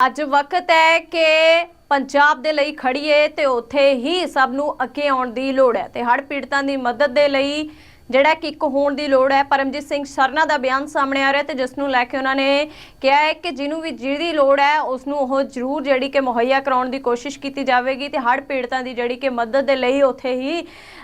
ਅੱਜ ਵਕਤ ਹੈ ਕਿ ਪੰਜਾਬ ਦੇ ਲਈ ਖੜੀਏ ਤੇ ਉੱਥੇ ਹੀ ਸਭ ਨੂੰ ਅੱਗੇ ਆਉਣ ਦੀ ਲੋੜ ਹੈ ਤੇ ਹੜ੍ਹ ਪੀੜਤਾਂ ਦੀ ਮਦਦ ਦੇ ਲਈ ਜਿਹੜਾ ਕਿ ਇੱਕ ਹੋਣ ਦੀ ਲੋੜ ਹੈ, ਪਰਮਜੀਤ ਸਿੰਘ ਸਰਨਾ ਦਾ ਬਿਆਨ ਸਾਹਮਣੇ ਆ ਰਿਹਾ ਤੇ ਜਿਸ ਨੂੰ ਲੈ ਕੇ ਉਹਨਾਂ ਨੇ ਕਿਹਾ ਹੈ ਕਿ ਜਿਹਨੂੰ ਵੀ ਜਿਹਦੀ ਲੋੜ ਹੈ ਉਸ ਨੂੰ ਉਹ ਜ਼ਰੂਰ ਜਿਹੜੀ ਕਿ ਮੁਹੱਈਆ ਕਰਾਉਣ ਦੀ ਕੋਸ਼ਿਸ਼ ਕੀਤੀ ਜਾਵੇਗੀ ਤੇ ਹੜ੍ਹ ਪੀੜਤਾਂ ਦੀ ਜਿਹੜੀ ਕਿ ਮਦਦ ਦੇ ਲਈ ਉੱਥੇ ਹੀ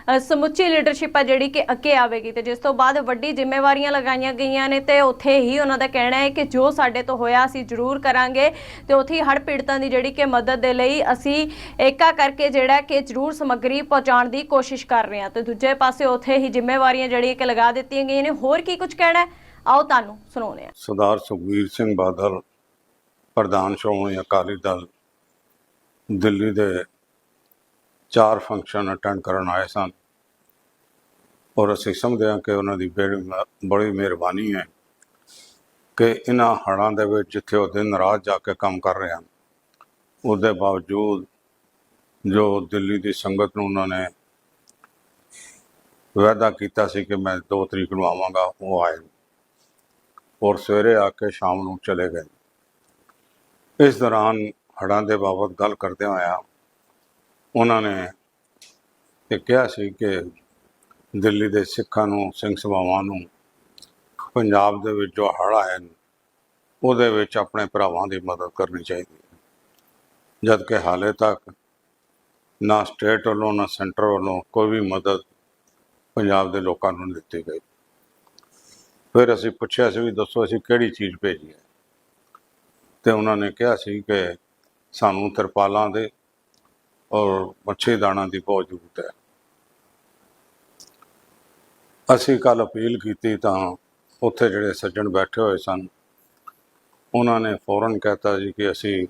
ਸਮੁੱਚੀ ਲੀਡਰਸ਼ਿਪ ਹੈ ਜਿਹੜੀ ਕਿ ਅੱਗੇ ਆਵੇਗੀ ਤੇ ਜਿਸ ਤੋਂ ਬਾਅਦ ਵੱਡੀ ਜ਼ਿੰਮੇਵਾਰੀਆਂ ਲਗਾਈਆਂ ਗਈਆਂ ਨੇ ਤੇ ਉੱਥੇ ਹੀ ਉਹਨਾਂ ਦਾ ਕਹਿਣਾ ਹੈ ਕਿ ਜੋ ਸਾਡੇ ਤੋਂ ਹੋਇਆ ਅਸੀਂ ਜ਼ਰੂਰ ਕਰਾਂਗੇ ਤੇ ਉੱਥੇ ਹੀ ਪੀੜਤਾਂ ਦੀ ਜਿਹੜੀ ਕਿ ਮਦਦ ਦੇ ਲਈ ਅਸੀਂ ਏਕਾ ਕਰਕੇ ਜਿਹੜਾ ਕਿ ਜ਼ਰੂਰ ਸਮੱਗਰੀ ਪਹੁੰਚਾਉਣ ਦੀ ਕੋਸ਼ਿਸ਼ ਕਰ ਰਹੇ ਹਾਂ। ਤੇ ਦੂਜੇ ਪਾਸੇ ਉੱਥੇ ਹੀ ਜ਼ਿੰਮੇਵਾਰੀਆਂ ਜਿਹੜੀਆਂ ਕਿ ਲਗਾ ਦਿੱਤੀਆਂ ਗਈਆਂ ਨੇ। ਹੋਰ ਕੀ ਕੁਝ ਕਹਿਣਾ ਆਓ ਤੁਹਾਨੂੰ ਸੁਣਾਉਂਦੇ ਹਾਂ। ਸਰਦਾਰ ਸੁਖਬੀਰ ਸਿੰਘ ਬਾਦਲ, ਪ੍ਰਧਾਨ ਸ਼੍ਰੋਮਣੀ ਅਕਾਲੀ ਦਲ, ਦਿੱਲੀ ਦੇ ਚਾਰ ਫੰਕਸ਼ਨ ਅਟੈਂਡ ਕਰਨ ਆਏ ਸਨ। ਔਰ ਅਸੀਂ ਸਮਝਦੇ ਹਾਂ ਕਿ ਉਹਨਾਂ ਦੀ ਬੜੀ ਮ- ਬੜੀ ਮਿਹਰਬਾਨੀ ਹੈ ਕਿ ਇਹਨਾਂ ਹੜ੍ਹਾਂ ਦੇ ਵਿੱਚ ਜਿੱਥੇ ਉਹ ਦਿਨ ਰਾਤ ਜਾ ਕੇ ਕੰਮ ਕਰ ਰਹੇ ਹਨ, ਉਹਦੇ ਬਾਵਜੂਦ ਜੋ ਦਿੱਲੀ ਦੀ ਸੰਗਤ ਨੂੰ ਉਹਨਾਂ ਨੇ ਵਾਅਦਾ ਕੀਤਾ ਸੀ ਕਿ ਮੈਂ 2 ਤਰੀਕ ਨੂੰ ਆਵਾਂਗਾ, ਉਹ ਆਏ। ਔਰ ਸਵੇਰੇ ਆ ਕੇ ਸ਼ਾਮ ਨੂੰ ਚਲੇ ਗਏ। ਇਸ ਦੌਰਾਨ ਹੜ੍ਹਾਂ ਦੇ ਬਾਬਤ ਗੱਲ ਕਰਦੇ ਹੋਇਆ ਉਹਨਾਂ ਨੇ ਇਹ ਕਿਹਾ ਸੀ ਕਿ ਦਿੱਲੀ ਦੇ ਸਿੱਖਾਂ ਨੂੰ, ਸਿੰਘ ਸਭਾਵਾਂ ਨੂੰ ਪੰਜਾਬ ਦੇ ਵਿੱਚ ਜੋ ਹੜ੍ਹ ਆਏ ਉਹਦੇ ਵਿੱਚ ਆਪਣੇ ਭਰਾਵਾਂ ਦੀ ਮਦਦ ਕਰਨੀ ਚਾਹੀਦੀ ਹੈ। ਜਦ ਕਿ ਹਾਲੇ ਤੱਕ ਨਾ ਸਟੇਟ ਵੱਲੋਂ, ਨਾ ਸੈਂਟਰ ਵੱਲੋਂ ਕੋਈ ਵੀ ਮਦਦ ਪੰਜਾਬ ਦੇ ਲੋਕਾਂ ਨੂੰ ਦਿੱਤੀ ਗਈ। ਫਿਰ ਅਸੀਂ ਪੁੱਛਿਆ ਸੀ ਵੀ ਦੱਸੋ ਅਸੀਂ ਕਿਹੜੀ ਚੀਜ਼ ਭੇਜੀ ਹੈ? ਤੇ ਉਹਨਾਂ ਨੇ ਕਿਹਾ ਸੀ ਕਿ ਸਾਨੂੰ ਤਰਪਾਲਾਂ ਦੇ ਔਰ ਮੱਛੀ ਦਾਣਾ ਦੀ ਬਹੁਤ ਜ਼ਰੂਰਤ ਹੈ। ਅਸੀਂ ਕੱਲ ਅਪੀਲ ਕੀਤੀ ਤਾਂ ਉੱਥੇ ਜਿਹੜੇ ਸੱਜਣ ਬੈਠੇ ਹੋਏ ਸਨ, ਉਹਨਾਂ ਨੇ ਫੌਰਨ ਕਹਿਤਾ ਜੀ ਕਿ ਅਸੀਂ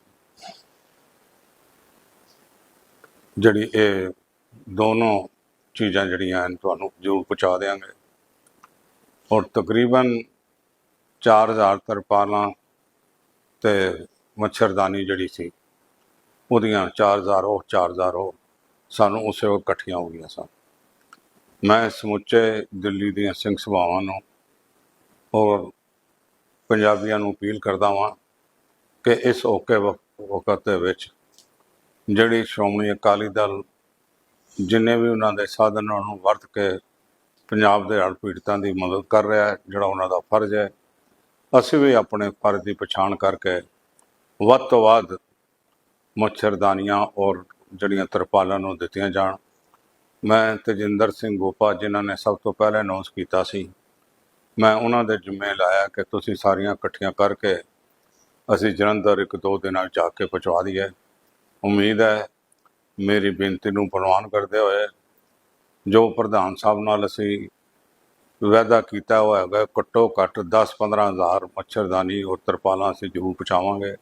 ਜਿਹੜੀ ਇਹ ਦੋਨੋਂ ਚੀਜ਼ਾਂ ਜਿਹੜੀਆਂ ਹਨ ਤੁਹਾਨੂੰ ਜ਼ਰੂਰ ਪਹੁੰਚਾ ਦੇਵਾਂਗੇ ਔਰ ਤਕਰੀਬਨ 4000 ਤਰਪਾਲਾਂ ਤੇ ਮੱਛਰਦਾਨੀ ਜਿਹੜੀ ਸੀ ਉਹਦੀਆਂ 4000 ਉਹ 4000 ਉਹ ਸਾਨੂੰ ਉਸੇ ਵਕਤ ਇਕੱਠੀਆਂ ਹੋ ਗਈਆਂ ਸਨ। ਮੈਂ ਸਮੁੱਚੇ ਦਿੱਲੀ ਦੀਆਂ ਸਿੰਘ ਸਭਾਵਾਂ ਨੂੰ ਔਰ ਪੰਜਾਬੀਆਂ ਨੂੰ ਅਪੀਲ ਕਰਦਾ ਹਾਂ ਕਿ ਇਸ ਔਕੇ ਵਕ- ਵਕਤ ਦੇ ਵਿੱਚ ਜਿਹੜੀ ਸ਼੍ਰੋਮਣੀ ਅਕਾਲੀ ਦਲ ਜਿੰਨੇ ਵੀ ਉਹਨਾਂ ਦੇ ਸਾਧਨ ਉਹਨਾਂ ਨੂੰ ਵਰਤ ਕੇ ਪੰਜਾਬ ਦੇ ਹੜ੍ਹ ਪੀੜਤਾਂ ਦੀ ਮਦਦ ਕਰ ਰਿਹਾ ਹੈ, ਜਿਹੜਾ ਉਹਨਾਂ ਦਾ ਫਰਜ਼ ਹੈ, ਅਸੀਂ ਵੀ ਆਪਣੇ ਫਰਜ਼ ਦੀ ਪਛਾਣ ਕਰਕੇ ਵੱਧ ਤੋਂ ਵੱਧ ਮੱਛਰਦਾਨੀਆਂ ਔਰ ਜਿਹੜੀਆਂ ਤਰਪਾਲਾਂ ਨੂੰ ਦਿੱਤੀਆਂ ਜਾਣ। ਮੈਂ ਤੇਜਿੰਦਰ ਸਿੰਘ ਗੋਪਾ, ਜਿਨ੍ਹਾਂ ਨੇ ਸਭ ਤੋਂ ਪਹਿਲਾਂ ਅਨਾਉਂਸ ਕੀਤਾ ਸੀ, ਮੈਂ ਉਹਨਾਂ ਦੇ ਜ਼ਿੰਮੇ ਲਾਇਆ ਕਿ ਤੁਸੀਂ ਸਾਰੀਆਂ ਇਕੱਠੀਆਂ ਕਰਕੇ ਅਸੀਂ ਜਲੰਧਰ ਇੱਕ ਦੋ ਦਿਨਾਂ ਜਾ ਕੇ ਪਹੁੰਚਾ ਦਈਏ। ਉਮੀਦ ਹੈ ਮੇਰੀ ਬੇਨਤੀ ਨੂੰ ਪ੍ਰਵਾਨ ਕਰਦੇ ਹੋਏ ਜੋ ਪ੍ਰਧਾਨ ਸਾਹਿਬ ਨਾਲ ਅਸੀਂ ਵਾਅਦਾ ਕੀਤਾ ਹੋਇਆ ਹੈਗਾ ਘੱਟੋ ਘੱਟ 10-15 ਹਜ਼ਾਰ ਮੱਛਰਦਾਨੀ ਔਰ ਤਰਪਾਲਾਂ ਅਸੀਂ ਜ਼ਰੂਰ ਪਹੁੰਚਾਵਾਂਗੇ।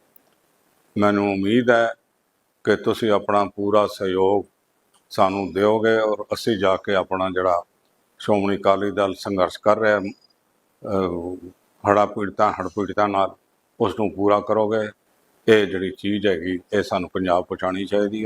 ਮੈਨੂੰ ਉਮੀਦ ਹੈ ਕਿ ਤੁਸੀਂ ਆਪਣਾ ਪੂਰਾ ਸਹਿਯੋਗ ਸਾਨੂੰ ਦਿਓਗੇ ਔਰ ਅਸੀਂ ਜਾ ਕੇ ਆਪਣਾ ਜਿਹੜਾ ਸ਼੍ਰੋਮਣੀ ਅਕਾਲੀ ਦਲ ਸੰਘਰਸ਼ ਕਰ ਰਿਹਾ ਹੜਾ ਪੀੜਤਾਂ ਹੜ ਪੀੜਤਾਂ ਨਾਲ ਉਸ ਨੂੰ ਪੂਰਾ ਕਰੋਗੇ, ਇਹ ਜਿਹੜੀ ਚੀਜ਼ ਹੈਗੀ, ਇਹ ਸਾਨੂੰ ਪੰਜਾਬ ਪਹੁੰਚਾਉਣੀ ਚਾਹੀਦੀ ਹੈ।